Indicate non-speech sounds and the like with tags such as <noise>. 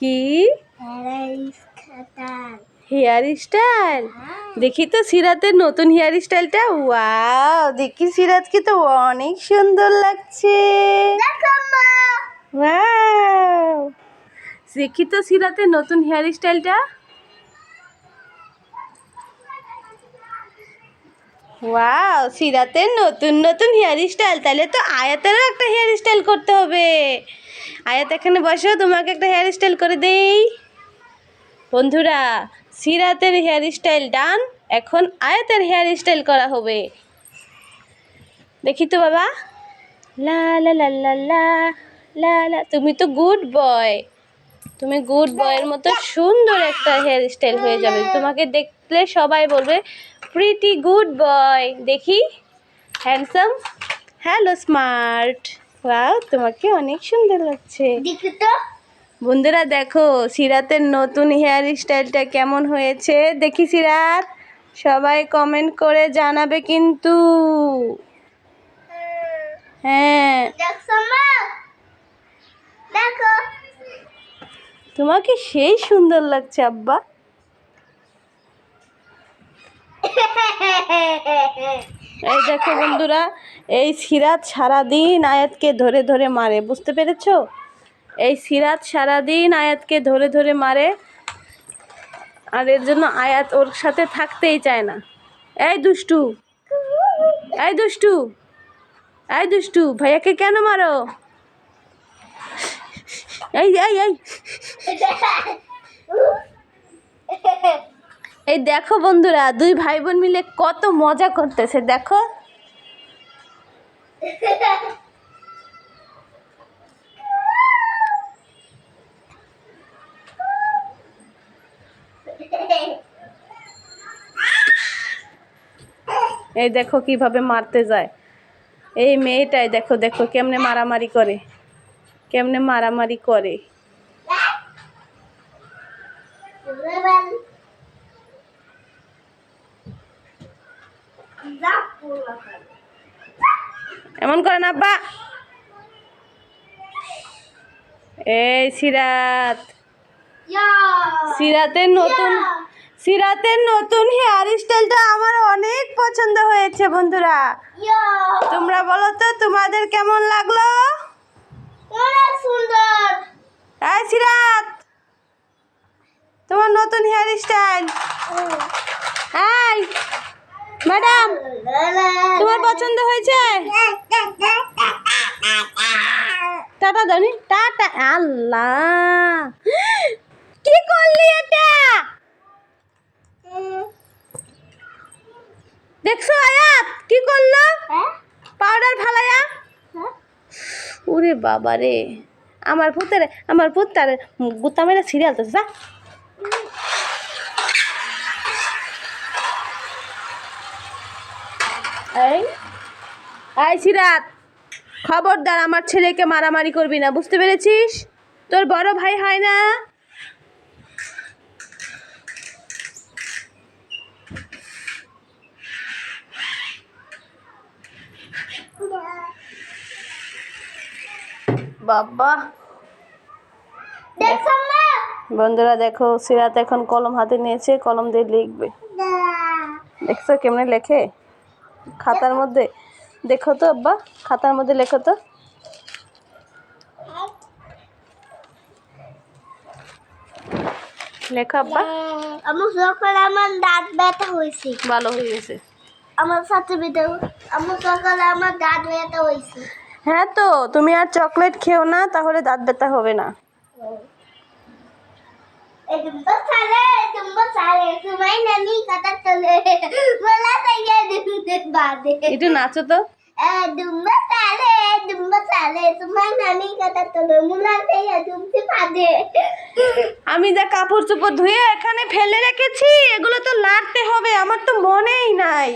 কি? Hair style দেখি তো সিরাতের নতুন হেয়ার স্টাইলটা ওয়াও দেখি সিরাতকে তো অনেক সুন্দর লাগছে। ওয়াও দেখি তো সিরাতের নতুন হেয়ার স্টাইলটা ওয়াও সিরাতের নতুন নতুন হেয়ার স্টাইল তাহলে তো আয়াতেরও একটা হেয়ার স্টাইল করতে হবে। আয়াত এখানে বসো, তোমাকে একটা হেয়ার স্টাইল করে দেই। বন্ধুরা, সিরাতের হেয়ার স্টাইল ডান এখন আয়াতের হেয়ার স্টাইল করা হবে। দেখি তো বাবা। লা লা লা লা লা লা লা, তুমি তো গুড বয় তুমি গুড বয়ের মতো সুন্দর একটা হেয়ার স্টাইল হয়ে যাবে। তোমাকে দেখলে সবাই বলবে প্রিটি গুড বয় দেখি। হ্যান্ডসাম হ্যালো স্মার্ট ওয়াও তোমাকে অনেক সুন্দর লাগছে। বন্ধুরা দেখো সিরাতের নতুন হেয়ার স্টাইলটা কেমন হয়েছে? দেখি সিরাত সবাই কমেন্ট করে জানাবে কিন্তু। হ্যাঁ। তোমাকে সেই সুন্দর লাগছে আব্বা। এই দেখো বন্ধুরা এই সিরাত সারাদিন আয়াতকে ধরে ধরে মারে বুঝতে পেরেছ? এই সিরাত সারাদিন আয়াতকে ধরে ধরে মারে আর এর জন্য আয়াত ওর সাথে থাকতেই চায় না। এই দুষ্টু এই দুষ্টু এই দুষ্টু ভাইয়াকে কেন মারো? এই এই এই। <laughs> <laughs> এই দেখো বন্ধুরা, দুই ভাই বোন মিলে কত মজা করতেছে, দেখো। এই দেখো কীভাবে মারতে যায়। এই মেয়েটাই দেখো দেখো কেমনে মারামারি করে, কেমনে মারামারি করে। এমন করে না আব্বা। এই সিরাত। সিরাতের নতুন সিরাতের নতুন হেয়ার স্টাইলটা আমার অনেক পছন্দ হয়েছে বন্ধুরা। তোমরা বলো তো তোমাদের কেমন লাগল? অনেক সুন্দর। এই সিরাত তোমার নতুন হেয়ার স্টাইল এই। ম্যাডাম, তোমার পছন্দ হয়েছে? টাটা দানি টাটা, আল্লাহ। কি করলি এটা? দেখছ আয়াত, কি করল? পাউডার ফালায়া ওরে বাবা রে আমার পুতের, আমার পুত্তার গুতা মেরে সিরিয়াল তো যা। এই? এই সিরাত খবরদার আমার ছেলেকে মারামারি করবি না বুঝতে পেরেছিস? তোর বড় ভাই হয় না? বাবা। বন্ধুরা দেখো সিরাত এখন কলম হাতে নিয়েছে কলম দিয়ে লিখবে। দেখছ কেমনে লেখে? খাতার মধ্যে দেখো তো আব্বা খাতার মধ্যে লেখো তো। লেখো আব্বা। আমার সকালে আমার দাঁত ব্যথা হয়েছে। ভালো হয়ে গেছে। আমার সাথে বেঁধে আমার সকালে আমার দাঁত ব্যথা হয়েছে। হ্যাঁ তো তুমি আর চকলেট খেও না তাহলে দাঁত ব্যথা হবে না। तुमको साले तुमको साले तुम्हारी ननी कथा चले बोला था ये दिन बाद একটু নাচো তো दुम्बा साले दुम्बा साले तुम्हारी नानी कथा चले मुला से ये तुमसे फादे আমি যা কাপড় চোপড় ধুয়ে এখানে ফেলে রেখেছি এগুলো তো লাড়তে হবে আমার তো মনেই নাই